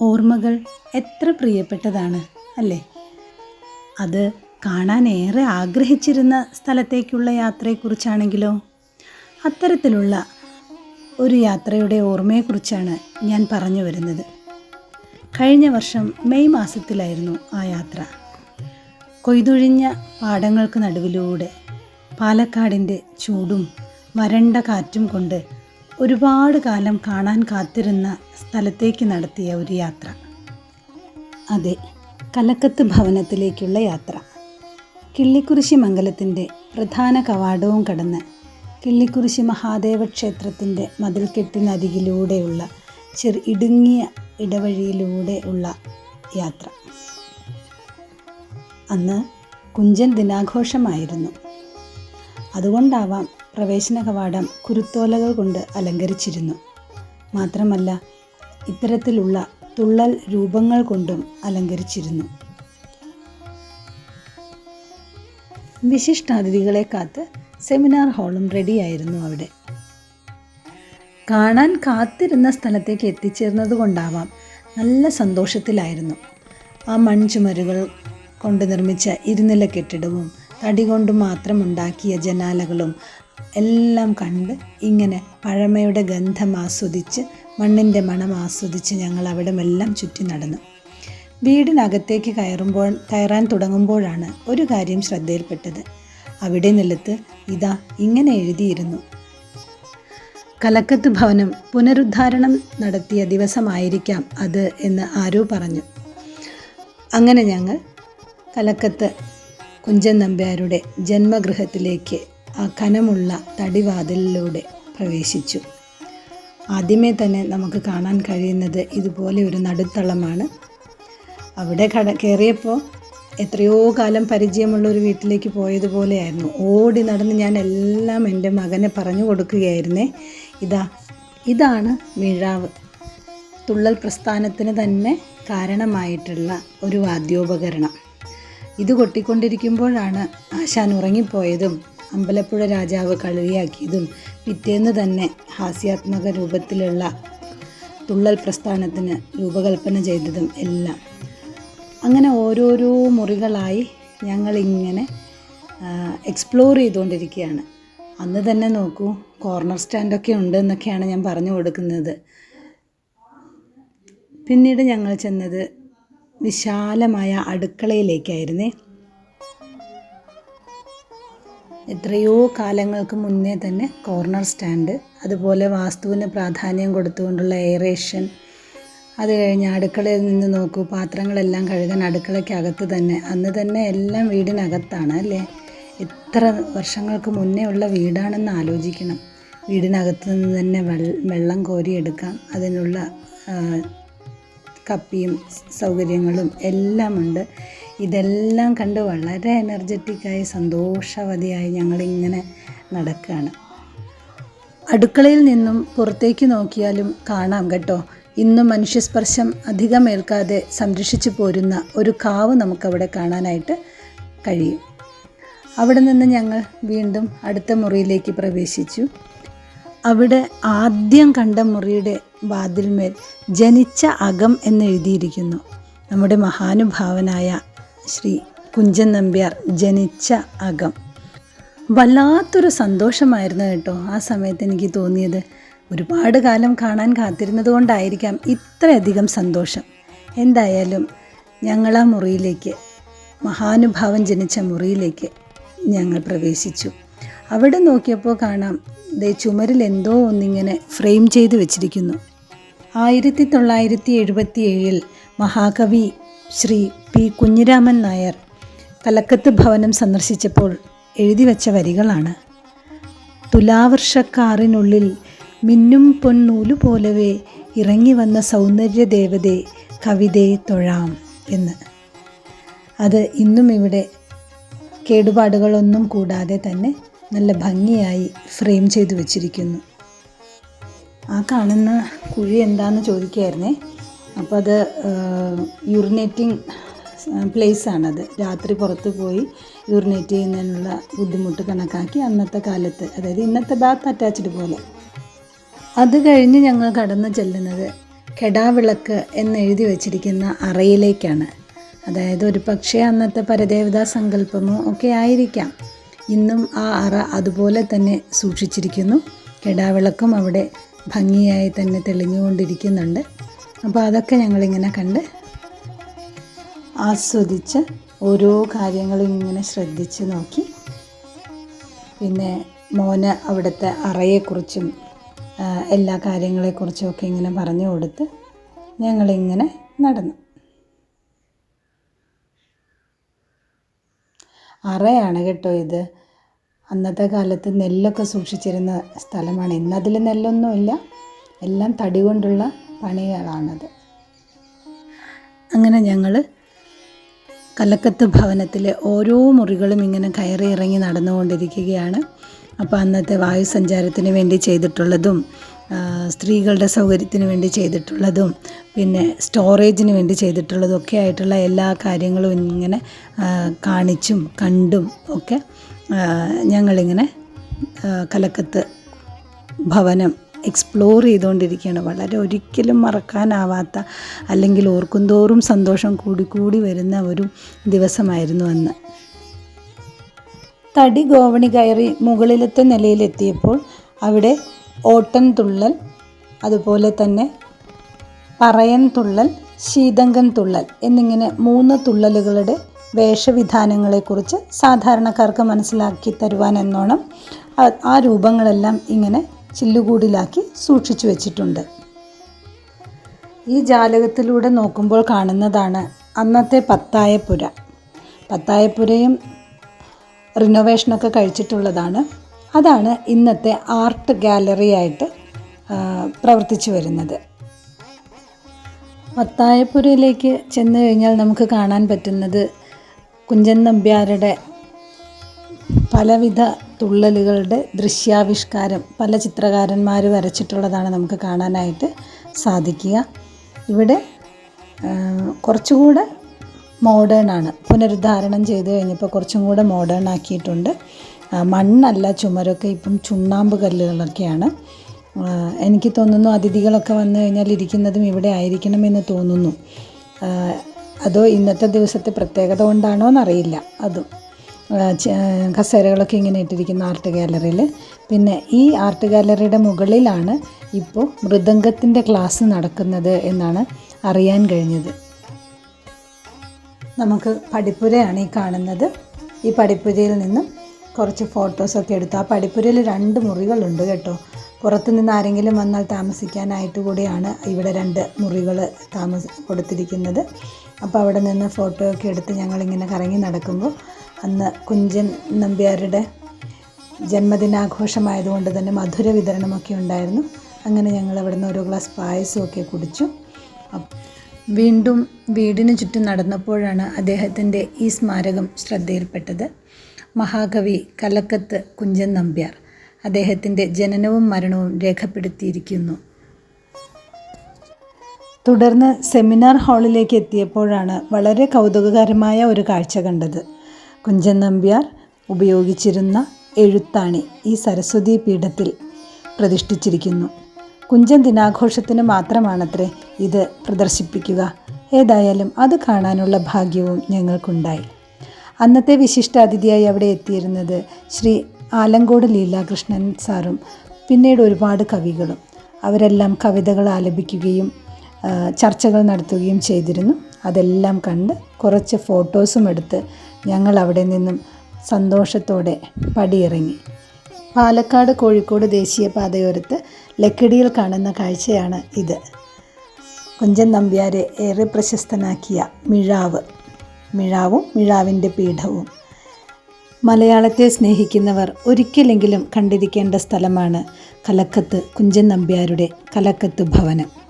ഓർമ്മകൾ എത്ര പ്രിയപ്പെട്ടതാണ് അല്ലേ? അത് കാണാൻ ഏറെ ആഗ്രഹിച്ചിരുന്ന സ്ഥലത്തേക്കുള്ള യാത്രയെക്കുറിച്ചാണെങ്കിലോ? അത്തരത്തിലുള്ള ഒരു യാത്രയുടെ ഓർമ്മയെക്കുറിച്ചാണ് ഞാൻ പറഞ്ഞു വരുന്നത്. കഴിഞ്ഞ വർഷം മെയ് മാസത്തിലായിരുന്നു ആ യാത്ര. കൊയ്തൊഴിഞ്ഞ പാടങ്ങൾക്ക് നടുവിലൂടെ പാലക്കാടിന്റെ ചൂടും വരണ്ട കാറ്റും കൊണ്ട് ഒരുപാട് കാലം കാണാൻ കാത്തിരുന്ന സ്ഥലത്തേക്ക് നടത്തിയ ഒരു യാത്ര. അതെ കലക്കത്ത് ഭവനത്തിലേക്കുള്ള യാത്ര. കിള്ളിക്കുറിശി മംഗലത്തിന്റെ പ്രധാന കവാടവും കടന്ന് കിള്ളിക്കുറിശി മഹാദേവ ക്ഷേത്രത്തിന്റെ മതിൽക്കെട്ടിനരികിലൂടെയുള്ള ചെറു ഇടുങ്ങിയ ഇടവഴിയിലൂടെ ഉള്ള യാത്ര. അന്ന് കുഞ്ചൻ ദിനാഘോഷമായിരുന്നു. അതുകൊണ്ടാവാം പ്രവേശന കവാടം കുരുത്തോലകൾ കൊണ്ട് അലങ്കരിച്ചിരുന്നു. മാത്രമല്ല ഇത്തരത്തിലുള്ള തുള്ളൽ രൂപങ്ങൾ കൊണ്ടും അലങ്കരിച്ചിരുന്നു. വിശിഷ്ടാതിഥികളെ കാത്ത് സെമിനാർ ഹാളും റെഡിയായിരുന്നു അവിടെ. കാണാൻ കാത്തിരുന്ന സ്ഥലത്തേക്ക് എത്തിച്ചേർന്നത് കൊണ്ടാവാം നല്ല സന്തോഷത്തിലായിരുന്നു. ആ മൺചുമരുകൾ കൊണ്ട് നിർമ്മിച്ച ഇരുനില കെട്ടിടവും തടി കൊണ്ട് മാത്രം ഉണ്ടാക്കിയ ജനാലകളും എല്ലാം കണ്ട് ഇങ്ങനെ പഴമയുടെ ഗന്ധം ആസ്വദിച്ച് മണ്ണിന്റെ മണം ആസ്വദിച്ച് ഞങ്ങൾ അവിടമെല്ലാം ചുറ്റി നടന്നു. വീടിനകത്തേക്ക് കയറുമ്പോൾ കയറാൻ തുടങ്ങുമ്പോഴാണ് ഒരു കാര്യം ശ്രദ്ധയിൽപ്പെട്ടത്. അവിടെ നിലത്ത് ഇതാ ഇങ്ങനെ എഴുതിയിരുന്നു. കലക്കത്ത് ഭവനം പുനരുദ്ധാരണം നടത്തിയ ദിവസമായിരിക്കാം അത് എന്ന് ആരോ പറഞ്ഞു. അങ്ങനെ ഞങ്ങൾ കലക്കത്ത് കുഞ്ചൻ നമ്പ്യാരുടെ ജന്മഗൃഹത്തിലേക്ക് കനമുള്ള തടിവാതിലിലൂടെ പ്രവേശിച്ചു. ആദ്യമേ തന്നെ നമുക്ക് കാണാൻ കഴിയുന്നത് ഇതുപോലെ ഒരു നടുത്തളമാണ്. അവിടെ കട കയറിയപ്പോൾ എത്രയോ കാലം പരിചയമുള്ള ഒരു വീട്ടിലേക്ക് പോയതുപോലെയായിരുന്നു. ഓടി നടന്ന് ഞാൻ എല്ലാം എന്റെ മകനെ പറഞ്ഞു കൊടുക്കുകയായിരുന്നേ. ഇതാ ഇതാണ് മിഴാവ്. തുള്ളൽ പ്രസ്ഥാനത്തിന് തന്നെ കാരണമായിട്ടുള്ള ഒരു വാദ്യോപകരണം. ഇത് കൊട്ടിക്കൊണ്ടിരിക്കുമ്പോഴാണ് ആശാൻ ഉറങ്ങിപ്പോയതും അമ്പലപ്പുഴ രാജാവ് കളിയാക്കിയതും പിറ്റേന്ന് തന്നെ ഹാസ്യാത്മക രൂപത്തിലുള്ള തുള്ളൽ പ്രസ്ഥാനത്തിന് രൂപകൽപ്പന ചെയ്തതും എല്ലാം. അങ്ങനെ ഓരോരോ മുറികളായി ഞങ്ങളിങ്ങനെ എക്സ്പ്ലോർ ചെയ്തുകൊണ്ടിരിക്കുകയാണ്. അന്ന് തന്നെ നോക്കൂ കോർണർ സ്റ്റാൻഡൊക്കെ ഉണ്ട് എന്നൊക്കെയാണ് ഞാൻ പറഞ്ഞു കൊടുക്കുന്നത്. പിന്നീട് ഞങ്ങൾ ചെന്നത് വിശാലമായ അടുക്കളയിലേക്കായിരുന്നേ. എത്രയോ കാലങ്ങൾക്ക് മുന്നേ തന്നെ കോർണർ സ്റ്റാൻഡ് അതുപോലെ വാസ്തുവിന് പ്രാധാന്യം കൊടുത്തുകൊണ്ടുള്ള എയറേഷൻ അത് കഴിഞ്ഞ് അടുക്കളയിൽ നിന്ന് നോക്കൂ പാത്രങ്ങളെല്ലാം കഴുകാൻ അടുക്കളയ്ക്കകത്ത് തന്നെ. അന്ന് തന്നെ എല്ലാം വീടിനകത്താണ് അല്ലേ? എത്ര വർഷങ്ങൾക്ക് മുന്നേ ഉള്ള വീടാണെന്ന് ആലോചിക്കണം. വീടിനകത്ത് നിന്ന് തന്നെ വെള്ളം കോരി എടുക്കാം അതിനുള്ള കപ്പിയും സൗകര്യങ്ങളും എല്ലാം ഉണ്ട് ഇതെല്ലാം കണ്ട് വളരെ എനർജറ്റിക്കായി സന്തോഷവതിയായി ഞങ്ങളിങ്ങനെ നടക്കുകയാണ് അടുക്കളയിൽ നിന്നും പുറത്തേക്ക് നോക്കിയാലും കാണാം കേട്ടോ. ഇന്നും മനുഷ്യസ്പർശം അധികമേൽക്കാതെ സംരക്ഷിച്ചു പോരുന്ന ഒരു കാവ് നമുക്കവിടെ കാണാനായിട്ട് കഴിയും. അവിടെ നിന്ന് ഞങ്ങൾ വീണ്ടും അടുത്ത മുറിയിലേക്ക് പ്രവേശിച്ചു. അവിടെ ആദ്യം കണ്ട മുറിയുടെ വാതിൽമേൽ ജനിച്ച അകം എന്നെഴുതിയിരിക്കുന്നു നമ്മുടെ മഹാനുഭാവനായ ശ്രീ കുഞ്ചൻ നമ്പ്യാർ ജനിച്ച അകം. വല്ലാത്തൊരു സന്തോഷമായിരുന്നു കേട്ടോ ആ സമയത്ത് എനിക്ക് തോന്നിയത്. ഒരുപാട് കാലം കാണാൻ കാത്തിരുന്നത് കൊണ്ടായിരിക്കാം ഇത്രയധികം സന്തോഷം. എന്തായാലും ഞങ്ങൾ ആ മുറിയിലേക്ക് മഹാനുഭാവൻ ജനിച്ച മുറിയിലേക്ക് ഞങ്ങൾ പ്രവേശിച്ചു. അവിടെ നോക്കിയപ്പോൾ കാണാം ദേ ചുമരിൽ എന്തോ ഒന്നിങ്ങനെ ഫ്രെയിം ചെയ്ത് വെച്ചിരിക്കുന്നു. ആയിരത്തി തൊള്ളായിരത്തി എഴുപത്തി ഏഴിൽ മഹാകവി ശ്രീ പി കുഞ്ഞിരാമൻ നായർ തലക്കത്ത് ഭവനം സന്ദർശിച്ചപ്പോൾ എഴുതി വച്ച വരികളാണ്. തുലാവർഷക്കാറിനുള്ളിൽ മിന്നും പൊന്നൂലു പോലവേ ഇറങ്ങി വന്ന സൗന്ദര്യ ദേവതയെ കവിതയെ തൊഴാം എന്ന്. അത് ഇന്നും ഇവിടെ കേടുപാടുകളൊന്നും കൂടാതെ തന്നെ നല്ല ഭംഗിയായി ഫ്രെയിം ചെയ്തു വച്ചിരിക്കുന്നു. ആ കാണുന്ന കുഴി എന്താണെന്ന് ചോദിക്കുകയായിരുന്നേ അപ്പോൾ അത് യൂറിനേറ്റിംഗ് പ്ലേസ് ആണത്. രാത്രി പുറത്ത് പോയി യൂറിനേറ്റ് ചെയ്യുന്നതിനുള്ള ബുദ്ധിമുട്ട് കണക്കാക്കി അന്നത്തെ കാലത്ത് അതായത് ഇന്നത്തെ ബാത്ത് അറ്റാച്ച്ഡ് പോലെ. അത് കഴിഞ്ഞ് ഞങ്ങൾ കടന്നു ചെല്ലുന്നത് കെടാവിളക്ക് എന്നെഴുതി വച്ചിരിക്കുന്ന അറയിലേക്കാണ്. അതായത് ഒരു പക്ഷേ അന്നത്തെ പരദേവതാ സങ്കല്പമോ ഒക്കെ ആയിരിക്കാം. ഇന്നും ആ അറ അതുപോലെ തന്നെ സൂക്ഷിച്ചിരിക്കുന്നു. കെടാവിളക്കും അവിടെ ഭംഗിയായി തന്നെ തെളിഞ്ഞുകൊണ്ടിരിക്കുന്നുണ്ട്. അപ്പോൾ അതൊക്കെ ഞങ്ങളിങ്ങനെ കണ്ട് ആസ്വദിച്ച് ഓരോ കാര്യങ്ങളും ഇങ്ങനെ ശ്രദ്ധിച്ച് നോക്കി. പിന്നെ മോന് അവിടുത്തെ അറയെക്കുറിച്ചും എല്ലാ കാര്യങ്ങളെക്കുറിച്ചും ഒക്കെ ഇങ്ങനെ പറഞ്ഞു കൊടുത്ത് ഞങ്ങളിങ്ങനെ നടന്നു. അറയാണ് കേട്ടോ ഇത്. അന്നത്തെ കാലത്ത് നെല്ലൊക്കെ സൂക്ഷിച്ചിരുന്ന സ്ഥലമാണ്. ഇന്നതിൽ നെല്ലൊന്നുമില്ല. എല്ലാം തടി കൊണ്ടുള്ള പണികളാണത്. അങ്ങനെ ഞങ്ങൾ കലക്കത്ത് ഭവനത്തിലെ ഓരോ മുറികളും ഇങ്ങനെ കയറി ഇറങ്ങി നടന്നുകൊണ്ടിരിക്കുകയാണ്. അപ്പോൾ അന്നത്തെ വായുസഞ്ചാരത്തിന് വേണ്ടി ചെയ്തിട്ടുള്ളതും സ്ത്രീകളുടെ സൗകര്യത്തിന് വേണ്ടി ചെയ്തിട്ടുള്ളതും പിന്നെ സ്റ്റോറേജിന് വേണ്ടി ചെയ്തിട്ടുള്ളതും ഒക്കെ ആയിട്ടുള്ള എല്ലാ കാര്യങ്ങളും ഇങ്ങനെ കാണിച്ചും കണ്ടും ഒക്കെ ഞങ്ങളിങ്ങനെ കലക്കത്ത് ഭവനം എക്സ്പ്ലോർ ചെയ്തുകൊണ്ടിരിക്കുകയാണ്. വളരെ ഒരിക്കലും മറക്കാനാവാത്ത അല്ലെങ്കിൽ ഓർക്കുന്തോറും സന്തോഷം കൂടിക്കൂടി വരുന്ന ഒരു ദിവസമായിരുന്നു അന്ന്. തടി ഗോവണി കയറി മുകളിലത്തെ നിലയിലെത്തിയപ്പോൾ അവിടെ ഓട്ടൻ തുള്ളൽ അതുപോലെ തന്നെ പറയൻ തുള്ളൽ ശീതങ്കൻ തുള്ളൽ എന്നിങ്ങനെ മൂന്ന് തുള്ളലുകളുടെ വേഷവിധാനങ്ങളെക്കുറിച്ച് സാധാരണക്കാർക്ക് മനസ്സിലാക്കി തരുവാൻ എന്നോണം ആ- രൂപങ്ങളെല്ലാം ഇങ്ങനെ ചില്ലുകൂടിലാക്കി സൂക്ഷിച്ചു വെച്ചിട്ടുണ്ട്. ഈ ജാലകത്തിലൂടെ നോക്കുമ്പോൾ കാണുന്നതാണ് അന്നത്തെ പത്തായപ്പുര. പത്തായപ്പുരയും റിനോവേഷനൊക്കെ കഴിച്ചിട്ടുള്ളതാണ്. അതാണ് ഇന്നത്തെ ആർട്ട് ഗാലറിയായിട്ട് പ്രവർത്തിച്ചു വരുന്നത്. പത്തായപ്പുരയിലേക്ക് ചെന്ന് കഴിഞ്ഞാൽ നമുക്ക് കാണാൻ പറ്റുന്നത് കുഞ്ചൻ നമ്പ്യാരുടെ പലവിധ തുള്ളലുകളുടെ ദൃശ്യാവിഷ്കാരം പല ചിത്രകാരന്മാർ വരച്ചിട്ടുള്ളതാണ് നമുക്ക് കാണാനായിട്ട് സാധിക്കുക. ഇവിടെ കുറച്ചുകൂടെ മോഡേൺ ആണ്. പുനരുദ്ധാരണം ചെയ്ത് കഴിഞ്ഞപ്പോൾ കുറച്ചും കൂടെ മോഡേൺ ആക്കിയിട്ടുണ്ട് മണ്ണല്ല ചുമരൊക്കെ ഇപ്പം ചുണ്ണാമ്പ് കല്ലുകളൊക്കെയാണ്. എനിക്ക് തോന്നുന്നു അതിഥികളൊക്കെ വന്നു കഴിഞ്ഞാൽ ഇരിക്കുന്നതും ഇവിടെ ആയിരിക്കണമെന്ന് തോന്നുന്നു. അതോ ഇന്നത്തെ ദിവസത്തെ പ്രത്യേകത കൊണ്ടാണോ എന്നറിയില്ല അതും കസേരകളൊക്കെ ഇങ്ങനെ ഇട്ടിരിക്കുന്ന ആർട്ട് ഗാലറിയിൽ. പിന്നെ ഈ ആർട്ട് ഗാലറിയുടെ മുകളിലാണ് ഇപ്പോൾ മൃദംഗത്തിന്റെ ക്ലാസ് നടക്കുന്നത് എന്നാണ് അറിയാൻ കഴിഞ്ഞത്. നമുക്ക് പടിപ്പുരയാണ് ഈ കാണുന്നത്. ഈ പടിപ്പുരയിൽ നിന്നും കുറച്ച് ഫോട്ടോസൊക്കെ എടുത്തു ആ പടിപ്പുരയിൽ രണ്ട് മുറികളുണ്ട് കേട്ടോ. പുറത്തു നിന്ന് ആരെങ്കിലും വന്നാൽ താമസിക്കാനായിട്ട് കൂടിയാണ് ഇവിടെ രണ്ട് മുറികൾ താമസ കൊടുത്തിരിക്കുന്നത്. അപ്പോൾ അവിടെ നിന്ന് ഫോട്ടോ ഒക്കെ എടുത്ത് ഞങ്ങളിങ്ങനെ കറങ്ങി നടക്കുമ്പോൾ അന്ന് കുഞ്ചൻ നമ്പ്യാരുടെ ജന്മദിനാഘോഷമായതുകൊണ്ട് തന്നെ മധുര വിതരണമൊക്കെ ഉണ്ടായിരുന്നു. അങ്ങനെ ഞങ്ങൾ അവിടെ നിന്ന് ഓരോ ഗ്ലാസ് പായസമൊക്കെ കുടിച്ചു. വീണ്ടും വീടിന് ചുറ്റും നടന്നപ്പോഴാണ് അദ്ദേഹത്തിന്റെ ഈ സ്മാരകം ശ്രദ്ധയിൽപ്പെട്ടത്. മഹാകവി കലക്കത്ത് കുഞ്ചൻ നമ്പ്യാർ. അദ്ദേഹത്തിന്റെ ജനനവും മരണവും രേഖപ്പെടുത്തിയിരിക്കുന്നു. തുടർന്ന് സെമിനാർ ഹാളിലേക്ക് എത്തിയപ്പോഴാണ് വളരെ കൗതുകകരമായ ഒരു കാഴ്ച കണ്ടത്. കുഞ്ചൻ നമ്പ്യാർ ഉപയോഗിച്ചിരുന്ന എഴുത്താണി ഈ സരസ്വതി പീഠത്തിൽ പ്രതിഷ്ഠിച്ചിരിക്കുന്നു. കുഞ്ചൻ ദിനാഘോഷത്തിന് മാത്രമാണത്രേ ഇത് പ്രദർശിപ്പിക്കുക. ഏതായാലും അത് കാണാനുള്ള ഭാഗ്യവും ഞങ്ങൾക്കുണ്ടായി. അന്നത്തെ വിശിഷ്ടാതിഥിയായി അവിടെ എത്തിയിരുന്നത് ശ്രീ ആലങ്കോട് ലീലാകൃഷ്ണൻ സാറും പിന്നീട് ഒരുപാട് കവികളും. അവരെല്ലാം കവിതകൾ ആലപിക്കുകയും ചർച്ചകൾ നടത്തുകയും ചെയ്തിരുന്നു. അതെല്ലാം കണ്ട് കുറച്ച് ഫോട്ടോസും എടുത്ത് ഞങ്ങൾ അവിടെ നിന്നും സന്തോഷത്തോടെ പടിയിറങ്ങി. പാലക്കാട് കോഴിക്കോട് ദേശീയപാതയോരത്ത് ലക്കിടിയിൽ കാണുന്ന കാഴ്ചയാണ് ഇത്. കുഞ്ചൻ നമ്പ്യാരെ ഏറെ പ്രശസ്തനാക്കിയ മിഴാവ്. മിഴാവും മിഴാവിന്റെ പീഠവും. മലയാളത്തെ സ്നേഹിക്കുന്നവർ ഒരിക്കലെങ്കിലും കണ്ടിരിക്കേണ്ട സ്ഥലമാണ് കലക്കത്ത് കുഞ്ചൻ നമ്പ്യാരുടെ കലക്കത്ത് ഭവനം.